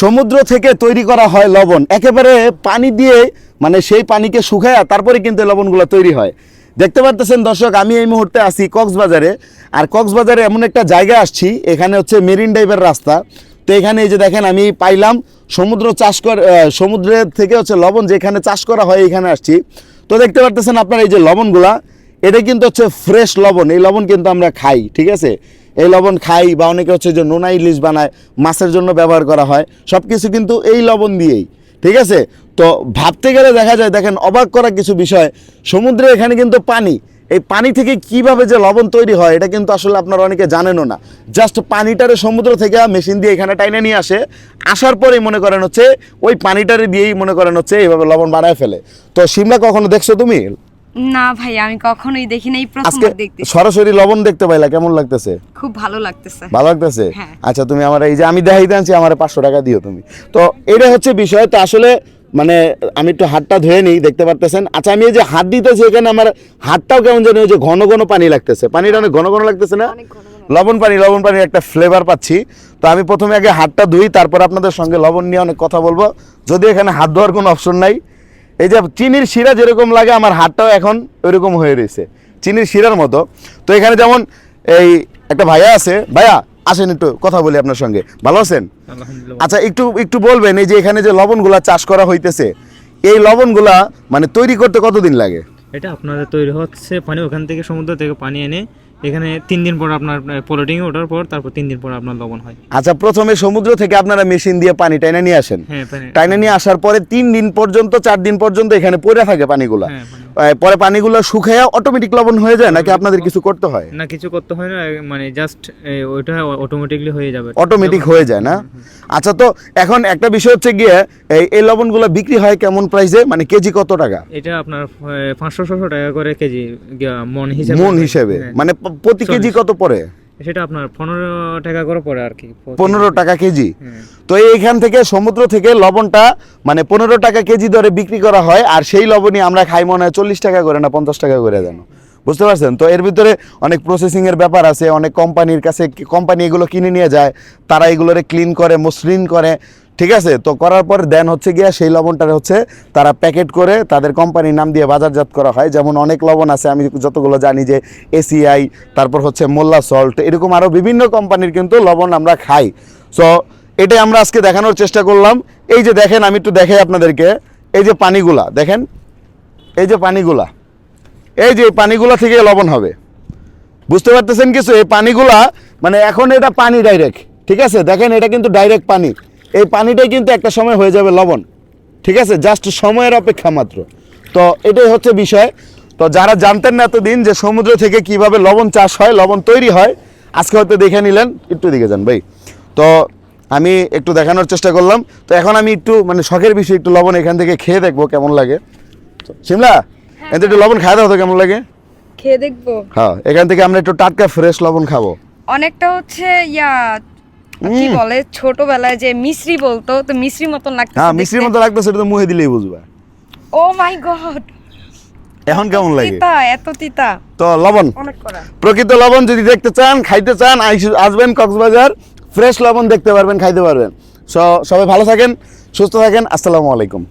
সমুদ্র থেকে তৈরি করা হয় লবণ। একেবারে পানি দিয়ে মানে সেই পানিকে শুকায় তারপরে কিন্তু লবণগুলো তৈরি হয়। দেখতে পারতেছেন দর্শক, আমি এই মুহূর্তে আছি কক্সবাজারে। আর কক্সবাজারে এমন একটা জায়গা আসছি, এখানে হচ্ছে মেরিন ড্রাইভের রাস্তা। তো এখানে এই যে দেখেন, আমি পাইলাম সমুদ্র চাষ কর সমুদ্রের থেকে হচ্ছে লবণ যেখানে চাষ করা হয় এখানে আসছি। তো দেখতে পারতেছেন আপনার এই যে লবণগুলা, এটা কিন্তু হচ্ছে ফ্রেশ লবণ, এই লবণ কিন্তু আমরা খাই, ঠিক আছে? এই লবণ খাই বা অনেকে হচ্ছে যে নোনা ইলিশ বানায়, মাছের জন্য ব্যবহার করা হয় সব কিছু কিন্তু এই লবণ দিয়েই, ঠিক আছে? তো ভাবতে গেলে দেখা যায়, দেখেন অবাক করা কিছু বিষয়, সমুদ্রে এখানে কিন্তু পানি, এই পানি থেকে কীভাবে যে লবণ তৈরি হয়, এটা কিন্তু আসলে আপনারা অনেকে জানেনও না। জাস্ট পানিটারে সমুদ্র থেকে মেশিন দিয়ে এখানে টাইনে নিয়ে আসে, আসার পরেই মনে করেন হচ্ছে, ওই পানিটারে দিয়েই মনে করেন হচ্ছে এইভাবে লবণ বাড়ায় ফেলে। তো সিমলা কখনো দেখছ তুমি? না ভাই আমি কখনোই দেখি নাই প্রথমবার দেখতে সরাসরি লবণ দেখতে পাইলা কেমন লাগতেছে? খুব ভালো লাগতেছে। ভালো লাগতেছে? হ্যাঁ। আচ্ছা তুমি আমার এই যে আমি দেখাইতে আনছি আমার পাঁচশো টাকা দিও তুমি। তো এটা হচ্ছে বিষয় তো আসলে মানে আমি একটু হাতটা ধুয়ে নিই দেখতে পারতেছেন? আচ্ছা আমি এই যে হাত দিতেছি এখানে আমার হাতটাও কেমন জানি ওই যে ঘন ঘন পানি লাগতেছে। পানিটা অনেক ঘন ঘন লাগতেছে না। লবণ পানি লবণ পানির একটা ফ্লেভার পাচ্ছি। তো আমি প্রথমে আগে হাতটা ধুই তারপর আপনাদের সঙ্গে লবণ নিয়ে অনেক কথা বলব। যদি এখানে হাত ধোয়ার কোনো অপশন নাই এই যে চিনির শিরা যেরকম লাগে আমার হাতটাও এখন ওইরকম হয়ে রয়েছে। চিনির শিরার মতো। তো এখানে যেমন এই একটা ভাইয়া আছে ভাইয়া আসেন একটু কথা বলি আপনার সঙ্গে। ভালো আছেন? আচ্ছা একটু একটু বলবেন এই যে এখানে যে লবণগুলা চাষ করা হইতেছে এই লবণগুলা মানে তৈরি করতে কতদিন লাগে? এটা আপনাদের তৈরি হচ্ছে পানি ওখান থেকে সমুদ্র থেকে পানি এনে এখানে তিন দিন পর আপনার পোলোটিং ওঠার পর তারপর তিন দিন পর আপনার লবণ হয়। আচ্ছা প্রথমে সমুদ্র থেকে আপনারা মেশিন দিয়ে পানি টাইনে নিয়ে আসেন। হ্যাঁ পানি নিয়ে আসার পরে তিন দিন পর্যন্ত চার দিন পর্যন্ত এখানে পড়ে থাকে পানিগুলা। হ্যাঁ, পরে পানিগুলো শুকাইয়া অটোমেটিক লবণ হয়ে যায় নাকি আপনাদের কিছু করতে হয়? না কিছু করতে হয় না মানে জাস্ট ওইটা অটোমেটিকলি হয়ে যাবে। অটোমেটিক হয়ে যায় না? আচ্ছা তো এখন একটা বিষয় হচ্ছে গিয়ে এই লবণগুলো বিক্রি হয় কেমন প্রাইসে মানে কেজি কত টাকা? এটা আপনার পাঁচশো ছশো টাকা করে কেজি মন হিসেবে। মন হিসেবে। হ্যাঁ। মানে প্রতি কেজি কত পড়ে? সেটা আপনার পনেরো টাকা করে পড়ে আর কি। পনেরো টাকা কেজি? হ্যাঁ। তো এইখান থেকে সমুদ্র থেকে লবণটা মানে পনেরো টাকা কেজি দরে বিক্রি করা হয় আর সেই লবণই আমরা খাই মনে হয় চল্লিশ টাকা করে না পঞ্চাশ টাকা করে জানো বুঝতে পারছেন? তো এর ভিতরে অনেক প্রসেসিংয়ের ব্যাপার আছে, অনেক কোম্পানির কাছে কোম্পানি এগুলো কিনে নিয়ে যায়, তারা এগুলোরে ক্লিন করে, মসৃণ করে, ঠিক আছে? তো করার পর দেন হচ্ছে গিয়া সেই লবণটা হচ্ছে তারা প্যাকেট করে তাদের কোম্পানির নাম দিয়ে বাজারজাত করা হয়। যেমন অনেক লবণ আছে, আমি যতগুলো জানি যে এসিআই তারপর হচ্ছে মোল্লা সল্ট এরকম আরও বিভিন্ন কোম্পানির কিন্তু লবণ আমরা খাই। সো এটাই আমরা আজকে দেখানোর চেষ্টা করলাম। এই যে দেখেন, আমি একটু দেখাই আপনাদেরকে। এই যে পানিগুলা, দেখেন? এই যে পানিগুলা। এই যে পানিগুলা থেকে লবণ হবে। বুঝতে পারতেছেন কিছু? এই পানিগুলা মানে এখন এটা পানি ডাইরেক্ট ঠিক আছে? দেখেন, এটা কিন্তু ডাইরেক্ট পানি। এই পানিটাই কিন্তু একটা সময় হয়ে যাবে লবণ, ঠিক আছে? জাস্ট সময়ের অপেক্ষা মাত্র। তো এটাই হচ্ছে বিষয়। তো যারা জানতেন না এতদিন যে সমুদ্র থেকে কীভাবে লবণ চাষ হয়, লবণ তৈরি হয়, আজকে হয়তো দেখে নিলেন। একটু দিকে যান ভাই। তো আমি একটু দেখানোর চেষ্টা করলাম। তো এখন আমি একটু মানে শখের বিষয়, একটু লবণ এখান থেকে খেয়ে দেখব কেমন লাগে। শিমলা? এতে একটু লবণ খাওয়া দাও তো কেমন লাগে? খেয়ে দেখব। হ্যাঁ এখান থেকে আমরা একটু টাটকা ফ্রেশ লবণ খাব। অনেকটা হচ্ছে ইয়া কি বলে ছোটবেলায় যে মিশ্রি বলতো তো মিশ্রি মতন লাগতেছে হ্যাঁ মিষ্টির মতো লাগতো সেটা তো মুহে দিলেই বুঝবা। Oh my god. এখন কেমন লাগে? তিতা এত তিতা। তো লবণ। অনেক করা প্রকৃত লবণ যদি দেখতে চান খাইতে চান আসবেন কক্সবাজার ফ্রেশ লবণ দেখতে পারবেন খাইতে পারবেন। সো সবাই ভালো থাকেন সুস্থ থাকেন আসসালামু আলাইকুম।